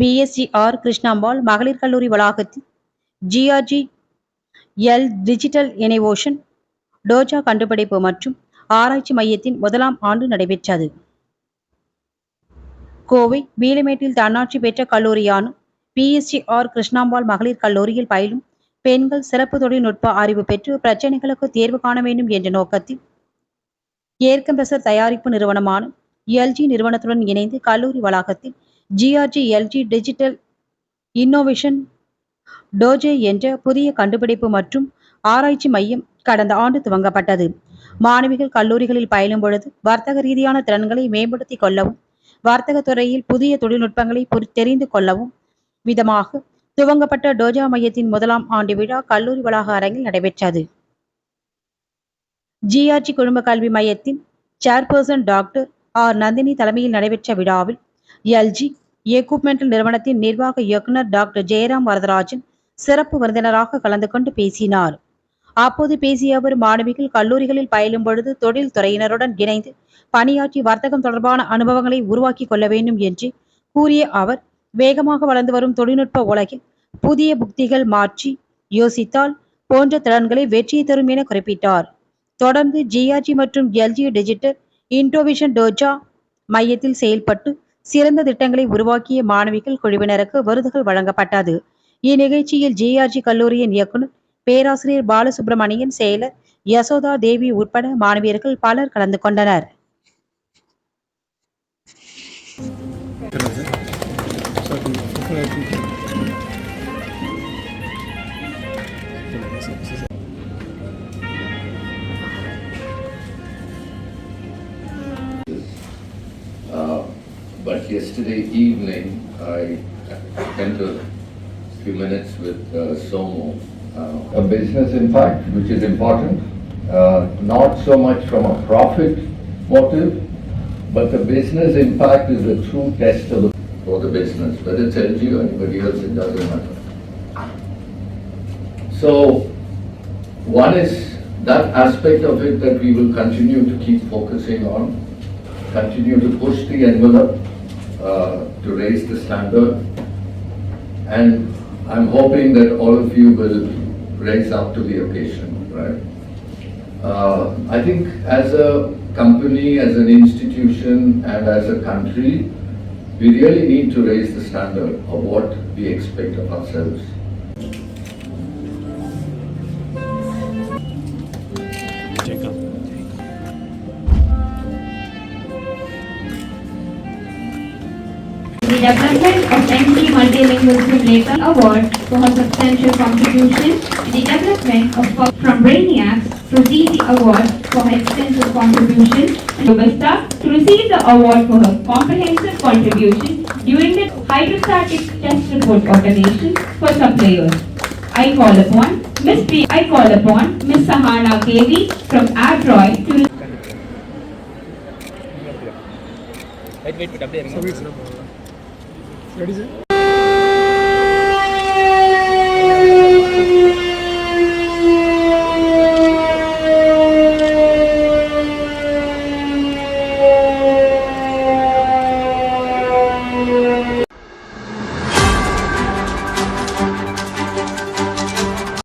பிஎஸ்சிஆர் கிருஷ்ணாம்பாள் மகளிர் கல்லூரி வளாகத்தில் GRG L digital innovation dojo கண்டுபிடிப்பு மற்றும் ஆராய்ச்சி மையத்தின் முதலாம் ஆண்டு நடைபெற்றது. கோவை வீலமேட்டில் தன்னாட்சி பெற்ற கல்லூரியான பிஎஸ்சிஆர் கிருஷ்ணாம்பாள் மகளிர் கல்லூரியில் பயிலும் பெண்கள் சிறப்பு தொழில்நுட்ப அறிவு பெற்று பிரச்சனைகளுக்கு தீர்வு காண வேண்டும் என்ற நோக்கத்தில் ஏர்கம்ப்ரசர் தயாரிப்பு நிறுவனமான எல்ஜி நிறுவனத்துடன் இணைந்து கல்லூரி வளாகத்தில் GRG LG digital innovation dojo என்ற புதிய கண்டுபிடிப்பு மற்றும் ஆராய்ச்சி மையம் கடந்த ஆண்டு துவங்கப்பட்டது. மாணவிகள் கல்லூரிகளில் பயிலும் பொழுது வர்த்தக ரீதியான திறன்களை மேம்படுத்திக் கொள்ளவும் வர்த்தக துறையில் புதிய தொழில்நுட்பங்களை தெரிந்து கொள்ளவும் விதமாக துவங்கப்பட்ட டோஜா மையத்தின் முதலாம் ஆண்டு விழா கல்லூரி வளாக அரங்கில் நடைபெற்றது. ஜிஆர்ஜி குடும்ப கல்வி மையத்தின் சேர்பர்சன் டாக்டர் ஆர் நந்தினி தலைமையில் நடைபெற்ற விழாவில் எல்ஜி எக்யூப்மெண்டல் நிறுவனத்தின் நிர்வாக இயக்குநர் டாக்டர் ஜெயராம் வரதராஜன் சிறப்பு விருந்தினராக கலந்து கொண்டு பேசினார். அப்போது பேசிய அவர் மாணவிகள் கல்லூரிகளில் பயிலும் பொழுது தொழில் துறையினருடன் இணைந்து பணியாற்றி வர்த்தகம் தொடர்பான அனுபவங்களை உருவாக்கி கொள்ள வேண்டும் என்று கூறிய அவர் வேகமாக வளர்ந்து வரும் தொழில்நுட்ப உலகில் புதிய புக்திகள் மாற்றி யோசித்தால் போன்ற திறன்களை வெற்றியை தரும் என குறிப்பிட்டார். தொடர்ந்து ஜிஆர்ஜி மற்றும் எல்ஜி டிஜிட்டல் இன்டோவிஷன் டோஜா மையத்தில் செயல்பட்டு சிறந்த திட்டங்களை உருவாக்கிய மாணவிகள் குழுவினருக்கு விருதுகள் வழங்கப்பட்டது. இந்நிகழ்ச்சியில் ஜிஆர்ஜி கல்லூரியின் இயக்குனர் பேராசிரியர் பாலசுப்ரமணியன் செயலர் யசோதா தேவி உட்பட மாணவியர்கள் பலர் கலந்து கொண்டனர். But yesterday evening, I spent a few minutes with uh, Somo. uh, A business impact, which is important, uh, not so much from a profit motive, but the business impact is the true test of the, for the business, whether it's LG or anybody else, it doesn't matter. So, one is that aspect of it that we will continue to keep focusing on, continue to push the envelope to raise the standard. And I'm hoping that all of you will raise up to the occasion, right? Uh, I think as a company, as an institution, and as a country, we really need to raise the standard of what we expect of ourselves. The development of NT multilingualism Labour Award for her substantial contribution to the development of from brainiacs to the award for her extensive contribution. Robusta to receive the award for her comprehensive contribution during the hydrostatic test report organization for suppliers. I call upon Miss P. I call upon Miss Sahana Kevi from Adroy to. Wait, wait, wait, where is it?